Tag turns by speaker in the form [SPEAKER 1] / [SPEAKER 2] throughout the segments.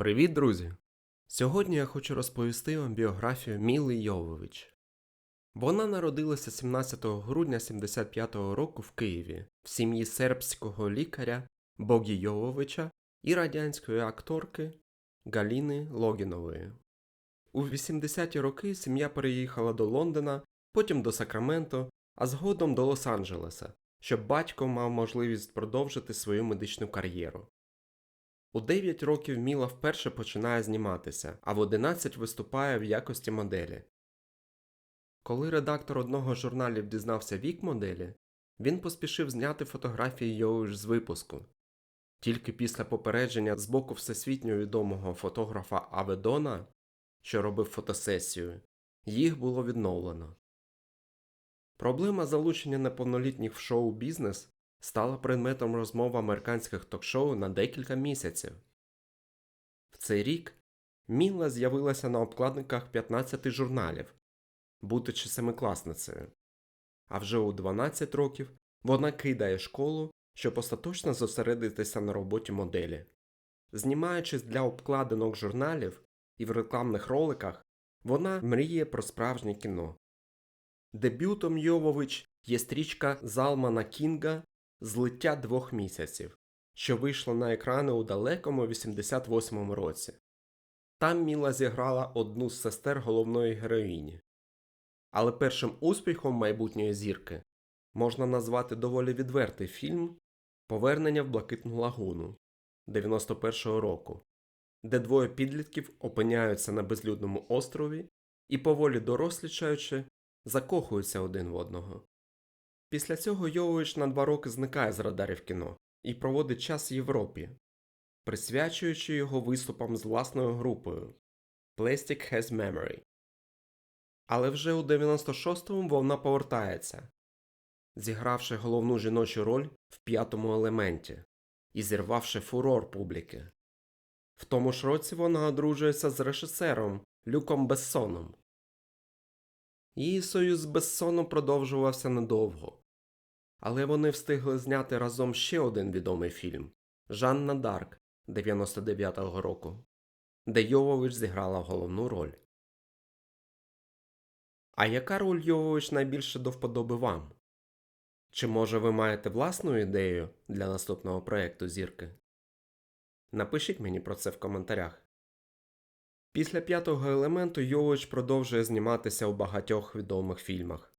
[SPEAKER 1] Привіт, друзі! Сьогодні я хочу розповісти вам біографію Міли Йовович. Вона народилася 17 грудня 75-го року в Києві в сім'ї сербського лікаря Богі Йововича і радянської акторки Галіни Логінової. У 80-ті роки сім'я переїхала до Лондона, потім до Сакраменто, а згодом до Лос-Анджелеса, щоб батько мав можливість продовжити свою медичну кар'єру. У 9 років Міла вперше починає зніматися, а в 11 виступає в якості моделі. Коли редактор одного з журналів дізнався вік моделі, він поспішив зняти фотографії Йоуш з випуску. Тільки після попередження з боку всесвітньо відомого фотографа Аведона, що робив фотосесію, їх було відновлено. Проблема залучення неповнолітніх в шоу-бізнес стала предметом розмов американських ток-шоу на декілька місяців. В цей рік Міла з'явилася на обкладинках 15 журналів, будучи семикласницею. А вже у 12 років вона кидає школу, щоб остаточно зосередитися на роботі моделі. Знімаючись для обкладинок журналів і в рекламних роликах, вона мріє про справжнє кіно. Дебютом Йовович є стрічка Залмана Кінга Злиття двох місяців, що вийшло на екрани у далекому 88-му році. Там Міла зіграла одну з сестер головної героїні. Але першим успіхом майбутньої зірки можна назвати доволі відвертий фільм Повернення в Блакитну лагуну 91-го року, де двоє підлітків опиняються на безлюдному острові і, поволі дорослічаючи, закохуються один в одного. Після цього Йович на два роки зникає з радарів кіно і проводить час в Європі, присвячуючи його виступам з власною групою Plastic Has Memory. Але вже у 96-му вона повертається, зігравши головну жіночу роль в п'ятому елементі і зірвавши фурор публіки. В тому ж році вона одружується з режисером Люком Бессоном. Її союз з Бессоном продовжувався недовго. Але вони встигли зняти разом ще один відомий фільм Жанна Дарк 99-го року, де Йовович зіграла головну роль. А яка роль Йовович найбільше до вподоби вам? Чи може ви маєте власну ідею для наступного проєкту зірки? Напишіть мені про це в коментарях. Після п'ятого елементу Йович продовжує зніматися у багатьох відомих фільмах.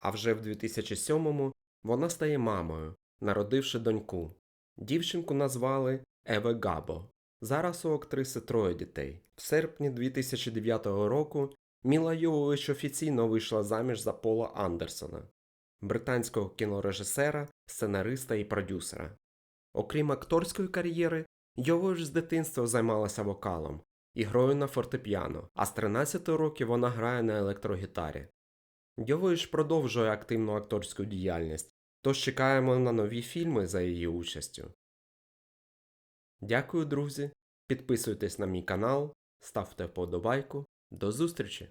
[SPEAKER 1] А вже в 2007-му вона стає мамою, народивши доньку. Дівчинку назвали Еве Габо. Зараз у актриси троє дітей. В серпні 2009 року Міла Йовович офіційно вийшла заміж за Пола Андерсона, британського кінорежисера, сценариста і продюсера. Окрім акторської кар'єри, Йовович з дитинства займалася вокалом і грою на фортепіано, а з 13 років вона грає на електрогітарі. Йовович продовжує активну акторську діяльність, тож чекаємо на нові фільми за її участю. Дякую, друзі. Підписуйтесь на мій канал, ставте вподобайку. До зустрічі!